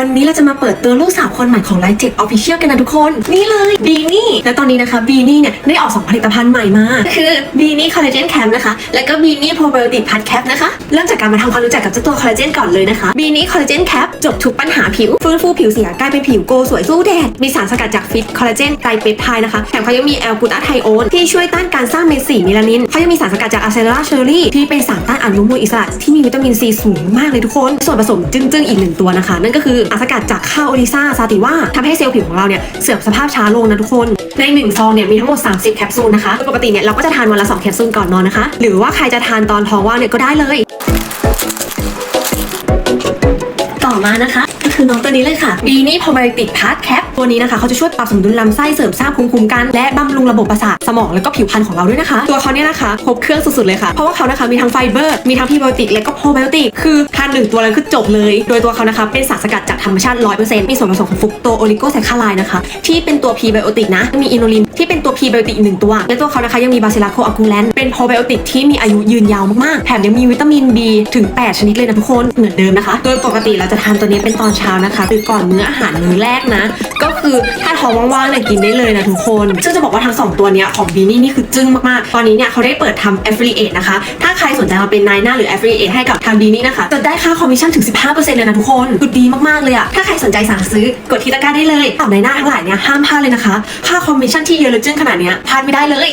วันนี้เราจะมาเปิดตัวลูกสาวคนใหม่ของไลท์เจ็ o ออฟฟิเชียลกันนะทุกคน นี่เลยบีนี่และตอนนี้นะคะบีนี่เนี่ยได้ออก2ผลิตภัณฑ์ใหม่มาคือบีนี่คอลลาเจนแคมนะคะ แล้วก็บีนี่โปรไบโอติกพัดแคปนะคะเริ่มจากการมาทำความรู้จักกับเจ้าตัวคอลลาเจนก่อนเลยนะคะบีนี่คอลลาเจนแคปจบทุกปัญหาผิวฟื้นฟูผิวเสียกลายเป็นผิวโกสวยสู้แดดมีสารสกัดจากฟิตคอลลาเจนไตรเปปไทด์นะคะแถมเขายังมีแอลกูตาไทโอนที่ช่วยต้านการสร้างเมสสีเมลานินเขายังมีสารสกัดจากอะเซลลาเชอรี่ที่เป็นสารต้านอนุมูลอิสระที่มีวิตามินซีสูงมากเลยทุกคน ส่วนผสมจึ้งๆอีกหนึ่งตัวนะคะ นั่นก็คือสารสกัดจากข้าวโอริซาซาติว่าทำให้เซลล์ผิวของเราเนี่ยเสื่อมสภาพช้าลงนะทุกคน ในหนึ่งซองเนี่ยมีทั้งหมด 30 แคปซูลนะคะโดยปกติเนี่ยเราก็จะทานวันละ2แคปซูลก่อนนอนนะคะ หรือว่าใครจะทานตอนท้องว่างเนี่ยก็ได้เลย อมานะคะ ก็คือน้องตัวนี้เลยค่ะบีนี่พอไบติกพาร์ทแคปตัวนี้นะคะเขาจะช่วยปรับสมดุลลำไส้เสริมสร้างภูมิคุ้มกันและบำรุงระบบประสาทสมองและก็ผิวพรรณของเราด้วยนะคะ ตัวเขาเนี่ยนะคะครบเครื่องสุดๆเลยค่ะ เพราะว่าเขานะคะมีทั้งไฟเบอร์มีทั้งพรีไบโอติกและก็โปรไบโอติกคือทานหนึ่งตัวแล้วคือจบเลย โดยตัวเขานะคะเป็นสารสกัดจากธรรมชาติ100%มีส่วนผสมของฟุกโตโอลิโกไซคลาไลน์นะคะที่เป็นตัวพรีไบโอติกนะมีอินูลินที่เป็นต พรีไบโอติกหนึ่งตัว และตัวเขานะคะยังมีบาซิลัสโคอะกูแลนเป็นโปรไบโอติกที่มีอายุยืนยาวมากๆ แถมยังมีวิตามิน B ถึง 8 ชนิดเลยนะทุกคน เหมือนเดิมนะคะ โดยปกติเราจะทานตัวนี้เป็นตอนเช้านะคะหรือก่อนมื้ออาหารมื้อแรกนะ ก็คือถ้าท้องว่างๆเนี่ยกินได้เลยนะทุกคน ซึ่งจะบอกว่าทั้งสองตัวเนี้ยของบีนี่นี่คือจึ้งมากๆ ตอนนี้เนี่ยเขาได้เปิดทำ affiliate นะคะ ถ้าใครสนใจมาเป็นนายหน้าหรือ affiliate ให้กับทางบีนี่นะคะ จะได้ค่าคอมมิชชั่นถึง 15%เลยนะทุกคนคือดีมากๆเลยอะถ้าใครสนใจสั่งซื้อกดที่ตะกร้าได้เลยกับนายหน้าทั้งหลายเนี่ยห้ามพลาดเลยนะคะ ค่าคอมมิชชั่นที่เยอะเหลือจึ้งขนาดเนี้ยพลาดไม่ได้เลย